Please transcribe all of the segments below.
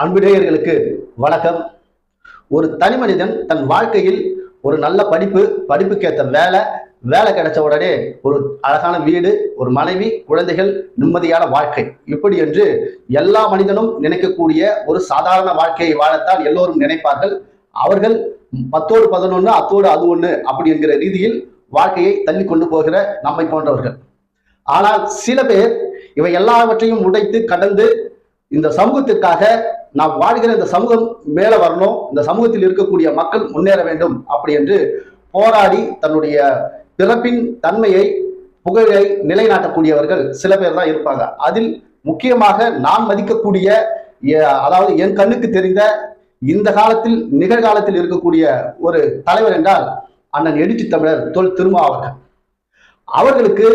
அன்புடையர்களுக்கு வணக்கம். ஒரு தனி மனிதன் தன் வாழ்க்கையில் ஒரு நல்ல படிப்பு படிப்புக்கேற்ற வேலை வேலை கிடைச்ச உடனே ஒரு அழகான வீடு ஒரு மனைவி குழந்தைகள் நிம்மதியான வாழ்க்கை. இப்படி என்று எல்லா மனிதனும் நினைக்கக்கூடிய ஒரு சாதாரண வாழ்க்கையை வாழத்தான் எல்லோரும் நினைப்பார்கள். அவர்கள் பத்தோடு பதினொன்று அத்தோடு அது ஒன்று அப்படி என்கிற ரீதியில் வாழ்க்கையை தள்ளி கொண்டு போகிற நம்மை போன்றவர்கள். ஆனால் சில பேர் இவை எல்லாவற்றையும் உடைத்து கடந்து இந்த சமூகத்திற்காக நாம் வாழ்கிற இந்த சமூகம் மேல வரணும் இந்த சமூகத்தில் இருக்கக்கூடிய மக்கள் முன்னேற வேண்டும் அப்படி என்று போராடி தன்னுடைய பிறப்பின் தன்மையை புகழை நிலைநாட்டக்கூடியவர்கள் சில பேர் தான் இருப்பாங்க. அதில் முக்கியமாக நான் மதிக்கக்கூடிய அதாவது என் கண்ணுக்கு தெரிந்த இந்த காலத்தில் நிகழ்காலத்தில் இருக்கக்கூடிய ஒரு தலைவர் என்றால் அண்ணன் எடிச்சு தமிழர் தொல் திருமா அவர்கள் அவர்களுக்கு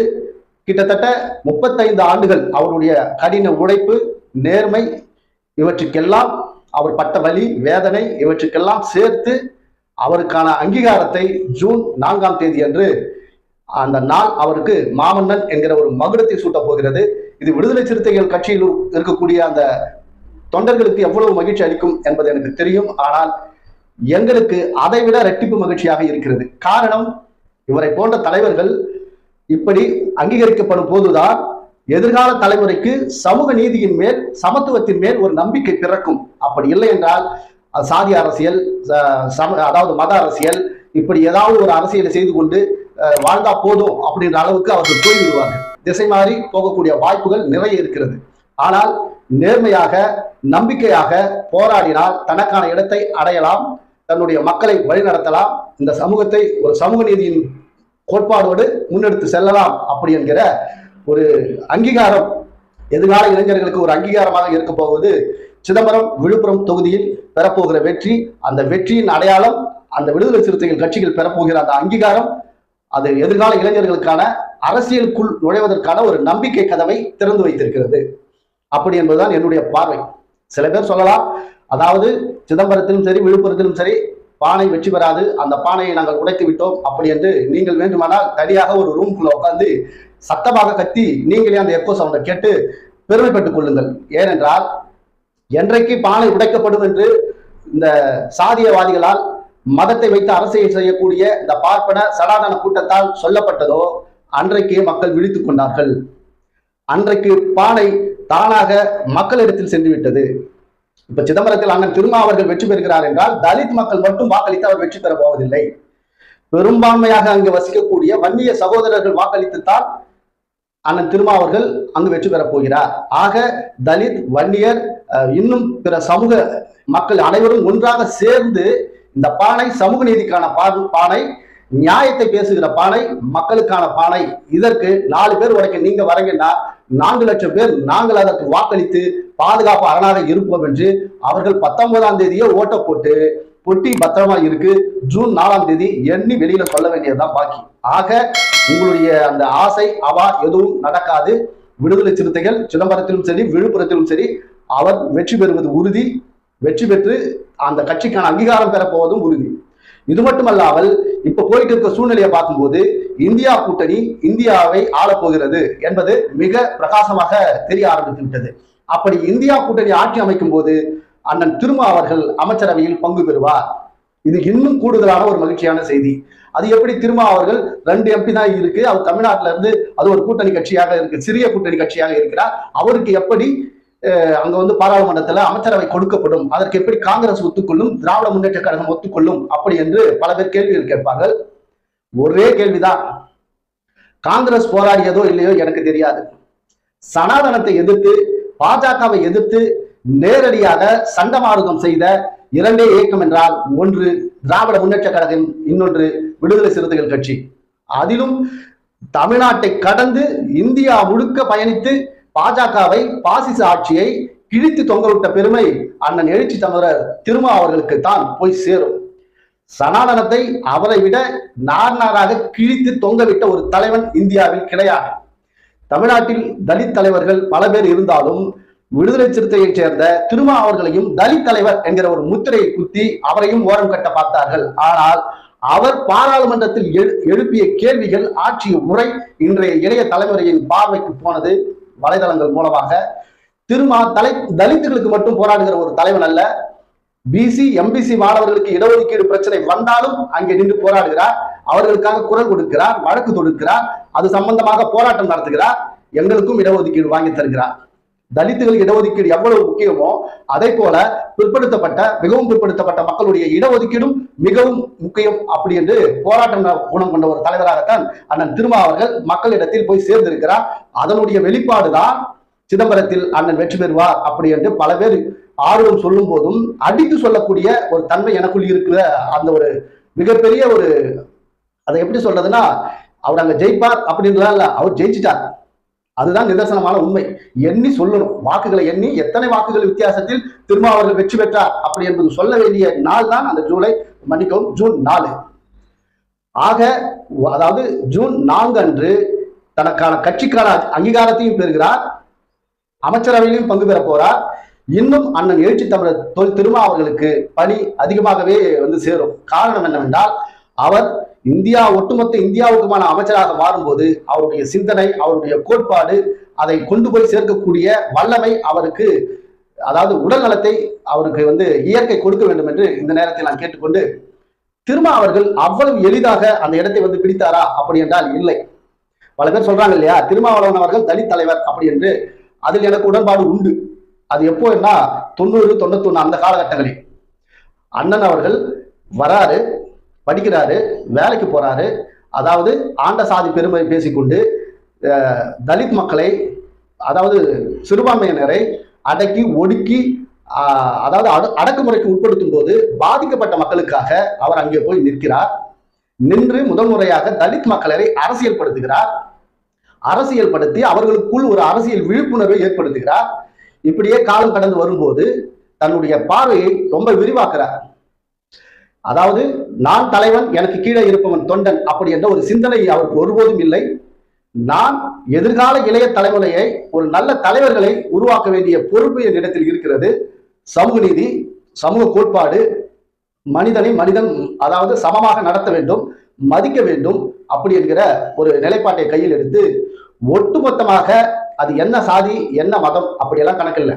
கிட்டத்தட்ட முப்பத்தைந்து ஆண்டுகள் அவருடைய கடின உழைப்பு நேர்மை இவற்றுக்கெல்லாம் அவர் பட்ட வலி வேதனை இவற்றுக்கெல்லாம் சேர்த்து அவருக்கான அங்கீகாரத்தை ஜூன் நான்காம் தேதி அன்று அந்த நாள் அவருக்கு மாமன்னன் என்கிற ஒரு மகுடத்தை சூட்டப் போகிறது. இது விடுதலை சிறுத்தைகள் கட்சியில் இருக்கக்கூடிய அந்த தொண்டர்களுக்கு எவ்வளவு மகிழ்ச்சி அளிக்கும் என்பது எனக்கு தெரியும். ஆனால் எங்களுக்கு அதைவிட ரெட்டிப்பு மகிழ்ச்சியாக இருக்கிறது. காரணம் இவரை போன்ற தலைவர்கள் இப்படி அங்கீகரிக்கப்படும் போதுதான் எதிர்கால தலைமுறைக்கு சமூக நீதியின் மேல் சமத்துவத்தின் மேல் ஒரு நம்பிக்கை பிறக்கும். அப்படி இல்லை என்றால் சாதி அரசியல் ச- சம அதாவது மத அரசியல் இப்படி ஏதாவது ஒரு அரசியலை செய்து கொண்டு வாழ்ந்தா போதும் அப்படின்ற அளவுக்கு அவர்கள் போய்விடுவார்கள். திசை மாறி போகக்கூடிய வாய்ப்புகள் நிறைய இருக்கிறது. ஆனால் நேர்மையாக நம்பிக்கையாக போராடினால் தனக்கான இடத்தை அடையலாம் தன்னுடைய மக்களை வழிநடத்தலாம் இந்த சமூகத்தை ஒரு சமூக நீதியின் கோட்பாடோடு முன்னெடுத்து செல்லலாம் அப்படி என்கிற ஒரு அங்கீகாரம் எதிர்கால இளைஞர்களுக்கு ஒரு அங்கீகாரமாக இருக்க போவது சிதம்பரம் விழுப்புரம் தொகுதியில் பெறப்போகிற வெற்றி. அந்த வெற்றியின் அடையாளம் அந்த விடுதலை சிறுத்தைகள் கட்சிகள் பெறப்போகிற அந்த அங்கீகாரம் அது எதிர்கால இளைஞர்களுக்கான அரசியலுக்குள் நுழைவதற்கான ஒரு நம்பிக்கை கதவை திறந்து வைத்திருக்கிறது. அப்படி என்பதுதான் என்னுடைய பார்வை. சில பேர் சொல்லலாம் அதாவது சிதம்பரத்திலும் சரி விழுப்புரத்திலும் சரி பானை வெற்றி பெறாது அந்த பானையை நாங்கள் உடைத்து விட்டோம் அப்படி என்று நீங்கள் வேண்டுமானால் தனியாக ஒரு ரூம்குள்ள உட்காந்து சத்தமாக கத்தி நீங்களே அந்த எக்கோ சவுண்டை கேட்டு பெருமைப்பட்டுக் கொள்ளுங்கள். ஏனென்றால் என்றைக்கு பானை உடைக்கப்படும் என்று இந்த சாதியவாதிகளால் மதத்தை வைத்து அரசியல் செய்யக்கூடிய இந்த பார்ப்பன சனாதன கூட்டத்தால் சொல்லப்பட்டதோ அன்றைக்கே மக்கள் விழித்துக் கொண்டார்கள். அன்றைக்கு பானை தானாக மக்களிடத்தில் சென்று விட்டது இப்ப சிதம்பரத்தில் அண்ணன் திருமா அவர்கள் வெற்றி பெறுகிறார் என்றால் தலித் மக்கள் மட்டும் வாக்களித்து அவர் வெற்றி பெற போவதில்லை. பெரும்பான்மையாக அங்கு வசிக்கக்கூடிய வன்னிய சகோதரர்கள் வாக்களித்துத்தான் அண்ணன் திருமா அவர்கள் அங்கு வெற்றி பெறப் போகிறார். ஆக தலித் வன்னியர் இன்னும் பிற சமூக மக்கள் அனைவரும் ஒன்றாக சேர்ந்து இந்த பானை சமூக நீதிக்கான பா- பானை நியாயத்தை பேசுகிற பானை மக்களுக்கான பானை இதற்கு நாலு பேர் வரைக்கும் நீங்க வரீங்கன்னா நான்கு லட்சம் பேர் நாங்கள் அதற்கு வாக்களித்து பாதுகாப்பு அரணாக இருப்போம் என்று அவர்கள் பத்தொன்பதாம் தேதியே ஓட்ட போட்டு பொட்டி பத்திரமா இருக்கு ஜூன் நாலாம் தேதி எண்ணி வெளியில சொல்ல வேண்டியதுதான் பாக்கி. ஆக உங்களுடைய அந்த ஆசை அவா எதுவும் நடக்காது. விடுதலை சிறுத்தைகள் சிதம்பரத்திலும் சரி விழுப்புரத்திலும் சரி அவர் வெற்றி பெறுவது உறுதி. வெற்றி பெற்று அந்த கட்சிக்கான அங்கீகாரம் பெறப்போவதும் உறுதி. இது மட்டுமல்லாமல் இப்ப போயிட்டு இருக்க சூழ்நிலையை பார்க்கும்போது இந்தியா கூட்டணி இந்தியாவை ஆளப்போகிறது என்பது மிக பிரகாசமாக தெரிய ஆரம்பித்து விட்டது அப்படி இந்தியா கூட்டணி ஆட்சி அமைக்கும் போது அண்ணன் திருமா அவர்கள் அமைச்சரவையில் பங்கு பெறுவார். இது இன்னும் கூடுதலான ஒரு மகிழ்ச்சியான செய்தி. அது எப்படி திரும்ப அவர்கள் ரெண்டு எம்பி தான் இருக்கு. அவர் தமிழ்நாட்டில இருந்து அது ஒரு கூட்டணி கட்சியாக இருக்கு. சிறிய கூட்டணி கட்சியாக இருக்கிறார். அவருக்கு எப்படி அஹ், அங்க வந்து பாராளுமன்றத்துல அமைச்சரவை கொடுக்கப்படும்? அதற்கு எப்படி காங்கிரஸ் ஒத்துக்கொள்ளும்? திராவிட முன்னேற்ற கழகம் ஒத்துக்கொள்ளும்? அப்படி என்று பல பேர் கேள்விகள் கேட்பார்கள். ஒரே கேள்விதான். காங்கிரஸ் போராடியதோ இல்லையோ எனக்கு தெரியாது. சனாதனத்தை எதிர்த்து பாஜகவை எதிர்த்து நேரடியாக சண்டமாருதம் செய்த இரண்டே இயக்கம் என்றால் ஒன்று திராவிட முன்னேற்ற கழகம் இன்னொன்று விடுதலை சிறுத்தைகள் கட்சி. அதிலும் தமிழ்நாட்டை கடந்து இந்தியா முழுக்க பயணித்து பாஜகவை பாசிச ஆட்சியை கிழித்து தொங்கவிட்ட பெருமை அண்ணன் எழுச்சி தமிழர் திருமா அவர்களுக்கு தான் போய் சேரும். சனாதனத்தை அவரை விட நார் நாராக கிழித்து தொங்கவிட்ட ஒரு தலைவன் இந்தியாவில் கிடையாது. தமிழ்நாட்டில் தலித் தலைவர்கள் பல பேர் இருந்தாலும் விடுதலை சிறுத்தையைச் சேர்ந்த திருமா அவர்களையும் தலித் தலைவர் என்கிற ஒரு முத்திரையை குத்தி அவரையும் ஓரம் கட்ட பார்த்தார்கள். ஆனால் அவர் பாராளுமன்றத்தில் எழுப்பிய கேள்விகள் ஆட்சிய முறை இன்றைய இளைய தலைமுறையின் பார்வைக்கு போனது வலைதளங்கள் மூலமாக. திருமா தலை தலித்துகளுக்கு மட்டும் போராடுகிற ஒரு தலைவன் அல்ல. பிசி எம்பிசி மாணவர்களுக்கு இடஒதுக்கீடு பிரச்சனை வந்தாலும் அங்கே நின்று போராடுகிறார். அவர்களுக்காக குரல் கொடுக்கிறார் வழக்கு தொடுக்கிறார். அது சம்பந்தமாக போராட்டம் நடத்துகிறார். எங்களுக்கும் இடஒதுக்கீடு வாங்கி தருகிறார். தலித்துகள் இடஒதுக்கீடு எவ்வளவு முக்கியமோ அதே போல பிற்படுத்தப்பட்ட மிகவும் பிற்படுத்தப்பட்ட மக்களுடைய இடஒதுக்கீடும் மிகவும் முக்கியம் அப்படி என்று போராட்டம் குணம் கொண்ட ஒரு தலைவராகத்தான் அண்ணன் திருமா அவர்கள் மக்களிடத்தில் போய் சேர்ந்திருக்கிறார். அதனுடைய வெளிப்பாடுதான் சிதம்பரத்தில் அண்ணன் வெற்றி பெறுவார் அப்படி என்று பல பேர் ஆர்வம் சொல்லும் போதும் அடித்து சொல்லக்கூடிய ஒரு தன்மை எனக்குள் இருக்கிற அந்த ஒரு மிகப்பெரிய ஒரு அதை எப்படி சொல்றதுன்னா அவர் அங்க ஜெயிப்பார் அப்படின்றதா இல்ல அவர் ஜெயிச்சிட்டார். அதுதான் நிதர்சனமான உண்மை. எண்ணி சொல்லணும். வாக்குகளை எண்ணி எத்தனை வாக்குகள் வித்தியாசத்தில் திருமாவர்கள் வெற்றி பெற்றார் அப்படி என்பது சொல்ல வேண்டிய நாள் தான் அந்த ஜூலை மன்னிக்கவும் ஜூன் நாலு. ஆக அதாவது ஜூன் நான்கு அன்று தனக்கான கட்சிக்கான அங்கீகாரத்தையும் பெறுகிறார். அமைச்சரவையிலும் பங்கு பெற போறார். இன்னும் அண்ணன் எழுச்சி தமிழர் தொல் திருமா அவர்களுக்கு பணி அதிகமாகவே வந்து சேரும். காரணம் என்னவென்றால் அவர் இந்தியா ஒட்டுமொத்த இந்தியாவுக்குமான அமைச்சராக மாறும்போது அவருடைய சிந்தனை அவருடைய கோட்பாடு அதை கொண்டு போய் சேர்க்கக்கூடிய வல்லமை அவருக்கு அதாவது உடல் நலத்தை அவருக்கு வந்து இயற்கை கொடுக்க வேண்டும் என்று இந்த நேரத்தில் நான் கேட்டுக்கொண்டு திருமா அவர்கள் அவ்வளவு எளிதாக அந்த இடத்தை வந்து பிடித்தாரா? அப்படி என்றால் இல்லை. பல பேர் சொல்றாங்க இல்லையா திருமாவளவன் அவர்கள் தலித் தலைவர் அப்படி என்று. அதில் எனக்கு உடன்பாடு உண்டு. அது எப்போ என்ன? தொண்ணூறு தொண்ணூத்தொன்னு அந்த காலகட்டங்களில். அண்ணன் அவர்கள் வராரு. படிக்கிறாரு வேலைக்கு போறாரு. அதாவது ஆண்ட சாதி பெருமை பேசிக்கொண்டு தலித் மக்களை அதாவது சிறுபான்மையினரை அடக்கி ஒடுக்கி அதாவது அடு அடக்குமுறைக்கு உட்படுத்தும் போது பாதிக்கப்பட்ட மக்களுக்காக அவர் அங்கே போய் நிற்கிறார். நின்று முதல் முறையாக தலித் மக்களை அரசியல்படுத்துகிறார். அரசியல்படுத்தி அவர்களுக்குள் ஒரு அரசியல் விழிப்புணர்வை ஏற்படுத்துகிறார். இப்படியே காலம் கடந்து வரும்போது தன்னுடைய பார்வையை ரொம்ப விரிவாக்குறார். அதாவது நான் தலைவன் எனக்கு கீழே இருப்பவன் தொண்டன் அப்படி என்ற ஒரு சிந்தனை அவருக்கு ஒருபோதும் இல்லை. நான் எதிர்கால இளைய தலைமுறையை ஒரு நல்ல தலைவர்களை உருவாக்க வேண்டிய பொறுப்பு என்னிடத்தில் இருக்கிறது. சமூக நீதி சமூக கோட்பாடு மனிதனை மனிதன் அதாவது சமமாக நடத்த வேண்டும் மதிக்க வேண்டும் அப்படி என்கிற ஒரு நிலைப்பாட்டை கையில் எடுத்து ஒட்டுமொத்தமாக அது என்ன சாதி என்ன மதம் அப்படியெல்லாம் கணக்கில்லை.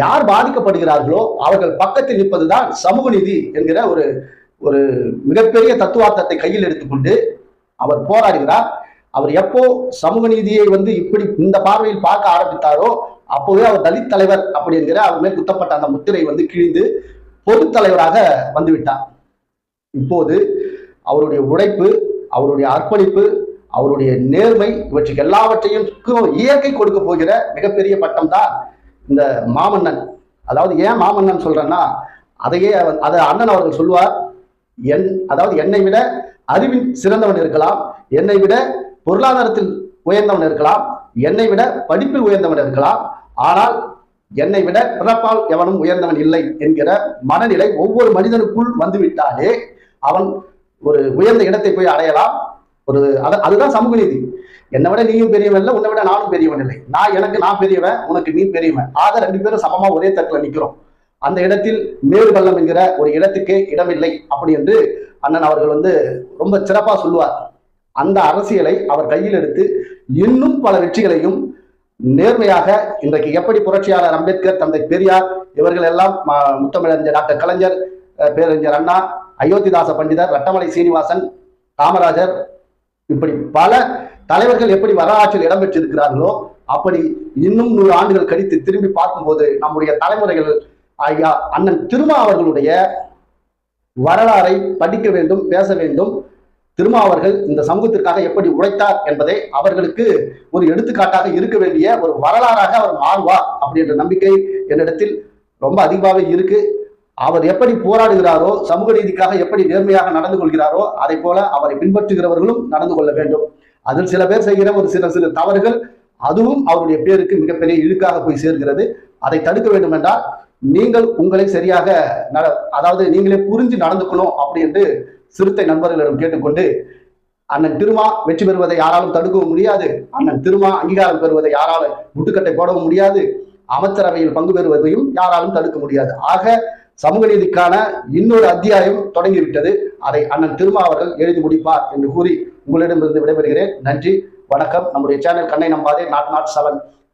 யார் பாதிக்கப்படுகிறார்களோ அவர்கள் பக்கத்தில் நிற்பதுதான் சமூக நீதி என்கிற ஒரு ஒரு மிகப்பெரிய தத்துவார்த்தத்தை கையில் எடுத்துக்கொண்டு அவர் போராடுகிறார். அவர் எப்போ சமூக நீதியை வந்து இப்படி இந்த பார்வையில் பார்க்க ஆரம்பித்தாரோ அப்போவே அவர் தலித் தலைவர் அப்படிங்கிற அவர் மேல் குத்தப்பட்ட அந்த முத்திரை வந்து கிழிந்து பொது தலைவராக வந்துவிட்டார். இப்போது அவருடைய உழைப்பு அவருடைய அர்ப்பணிப்பு அவருடைய நேர்மை இவற்றுக்கு எல்லாவற்றையும் இயற்கை கொடுக்க போகிற மிகப்பெரிய பட்டம் தான் இந்த மாமன்னன். அதாவது ஏன் மாமன்னன் சொல்றேன்னா அதையே அதை அண்ணன் அவர்கள் சொல்லுவார் என் அதாவது என்னை விட அறிவில் சிறந்தவன் இருக்கலாம் என்னை விட பொருளாதாரத்தில் உயர்ந்தவன் இருக்கலாம் என்னை விட படிப்பில் உயர்ந்தவன் இருக்கலாம் ஆனால் என்னை விட பிறப்பால் எவனும் உயர்ந்தவன் இல்லை என்கிற மனநிலை ஒவ்வொரு மனிதனுக்குள் வந்துவிட்டாலே அவன் ஒரு உயர்ந்த இடத்தை போய் அடையலாம். ஒரு அதுதான் சமூக நீதி. என்னை விட நீயும் பெரியவன் இல்லை உன்னை விட நானும் பெரியவன் இல்லை. நான் எனக்கு நான் பெரியவன் உனக்கு நீ பெரியவன். ஆக ரெண்டு பேரும் சமமா ஒரே தட்டுல நிக்கிறோம். அந்த இடத்தில் மேறுபள்ளம் என்கிற ஒரு இடத்துக்கே இடமில்லை. அப்படி என்று அண்ணன் அவர்கள் வந்து ரொம்ப சிறப்பா சொல்லுவார். அந்த அரசியலை அவர் கையில் எடுத்து இன்னும் பல வெற்றிகளையும் நேர்மையாக இன்றைக்கு எப்படி புரட்சியாளர் அம்பேத்கர் தந்தை பெரியார் இவர்கள் எல்லாம் முத்தமிழறிஞர் டாக்டர் கலைஞர் பேரறிஞர் அண்ணா அயோத்திதாச பண்டிதர் ரட்டமலை சீனிவாசன் காமராஜர் இப்படி பல தலைவர்கள் எப்படி வரலாற்றில் இடம்பெற்றிருக்கிறார்களோ அப்படி இன்னும் நூறு ஆண்டுகள் கழித்து திரும்பி பார்க்கும்போது நம்முடைய தலைமுறைகள் ஐயா அண்ணன் திருமா அவர்களுடைய வரலாறை படிக்க வேண்டும் பேச வேண்டும். திருமா அவர்கள் இந்த சமூகத்திற்காக எப்படி உழைத்தார் என்பதை அவர்களுக்கு ஒரு எடுத்துக்காட்டாக இருக்க வேண்டிய ஒரு வரலாறாக அவர் மாறுவார் அப்படின்ற நம்பிக்கை என்னிடத்தில் ரொம்ப அதிகமாகவே இருக்கு. அவர் எப்படி போராடுகிறாரோ சமூக நீதிக்காக எப்படி நேர்மையாக நடந்து கொள்கிறாரோ அதை போல அவரை பின்பற்றுகிறவர்களும் நடந்து கொள்ள வேண்டும். அதில் சில பேர் செய்கிற ஒரு சில சில தவறுகள் அதுவும் அவருடைய பேருக்கு மிகப்பெரிய இழுக்காக போய் சேர்கிறது. அதை தடுக்க வேண்டும் என்றால் நீங்கள் உங்களை சரியாக நட அதாவது நீங்களே புரிஞ்சு நடந்துக்கணும் அப்படி என்று சிறுத்தை நண்பர்களிடம் கேட்டுக்கொண்டு அண்ணன் திருமா வெற்றி பெறுவதை யாராலும் தடுக்கவும் முடியாது. அண்ணன் திருமா அங்கீகாரம் பெறுவதை யாராலும் முட்டுக்கட்டை போடவும் முடியாது. அமைச்சரவையில் பங்கு பெறுவதையும் யாராலும் தடுக்க முடியாது. ஆக சமூக நீதிக்கான இன்னொரு அத்தியாயம் தொடங்கிவிட்டது. அதை அண்ணன் திருமா அவர்கள் எழுதி முடிப்பார் என்று கூறி உங்களிடமிருந்து விடைபெறுகிறேன். நன்றி வணக்கம். நம்முடைய சேனல் கண்ணை நம்பாதே நாட் நாட் செவன்.